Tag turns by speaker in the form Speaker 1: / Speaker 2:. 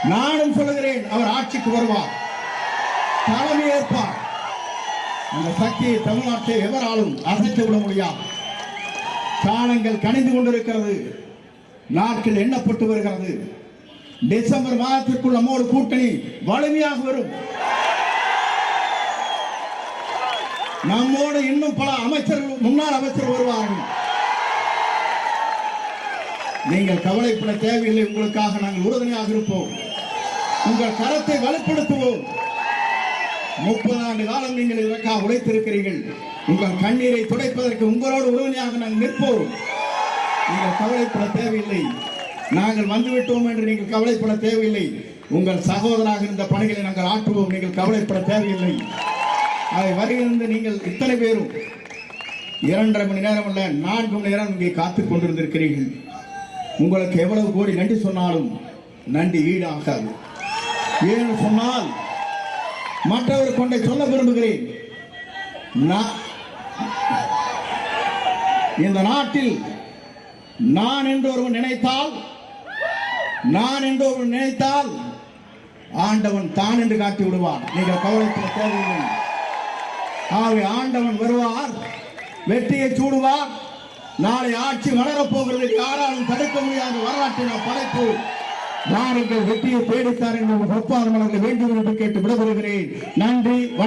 Speaker 1: நானும் சொல்லுகிறேன் அவர் ஆட்சிக்கு வருவார். தலைமை ஏற்பார். இந்த சக்தியை தமிழ்நாட்டை எவராலும் அசைத்து விட முடியாது. காலங்கள் கணிந்து கொண்டிருக்கிறது. நாட்கள் எண்ணப்பட்டு வருகிறது. டிசம்பர் மாதத்திற்குள் நம்மோடு கூட்டணி வலிமையாக வரும். நம்மோடு இன்னும் பல அமைச்சர்கள் முன்னாள் அமைச்சர் வருவார்கள். நீங்கள் கவலைப்பட தேவையில்லை. உங்களுக்காக நாங்கள் உறுதுணையாக இருப்போம். உங்கள் கரத்தை வலுப்படுத்துவோம். முப்பது ஆண்டு காலம் நீங்கள் இதற்காக உழைத்திருக்கிறீர்கள். உங்கள் கண்ணீரை துடைப்பதற்கு உங்களோடு உறுதுணையாக நாங்கள் நிற்போம். நீங்கள் கவலைப்பட தேவையில்லை. நாங்கள் வந்துவிட்டோம் என்று நீங்கள் கவலைப்பட தேவையில்லை. உங்கள் சகோதராக இருந்த பணிகளை நாங்கள் ஆற்றுவோம். நீங்கள் கவலைப்பட தேவையில்லை. அதை வருகிறது நீங்கள் இத்தனை பேரும் இரண்டரை மணி நேரம் அல்ல நான்கு மணி நேரம் இங்கே காத்துக் கொண்டிருந்திருக்கிறீர்கள். உங்களுக்கு எவ்வளவு கோடி நன்றி சொன்னாலும் நன்றி ஈடாகாது. ஏன்னு சொன்னால் மற்றவர் கொண்டை சொல்ல விரும்புகிறேன். நான் இந்த நாட்டில் நான் என்று ஒருவன் நினைத்தால் நான் என்று ஒருவன் நினைத்தால் ஆண்டவன் தான் என்று காட்டி விடுவான் நீங்கள் கவலைப்பட தேவையில்லை. ஆகவே ஆண்டவன் வருவார் வெற்றியை சூடுவார் நாளை ஆட்சி வளரப்போகிறது யாராலும் தடுக்க முடியாத வரலாற்றை நாம் படைப்போம். எங்கள் வெற்றியை தேடித்தார் என்று ஒப்பாதவர்களை வேண்டும் என்று கேட்டு விடைபெறுகிறேன். நன்றி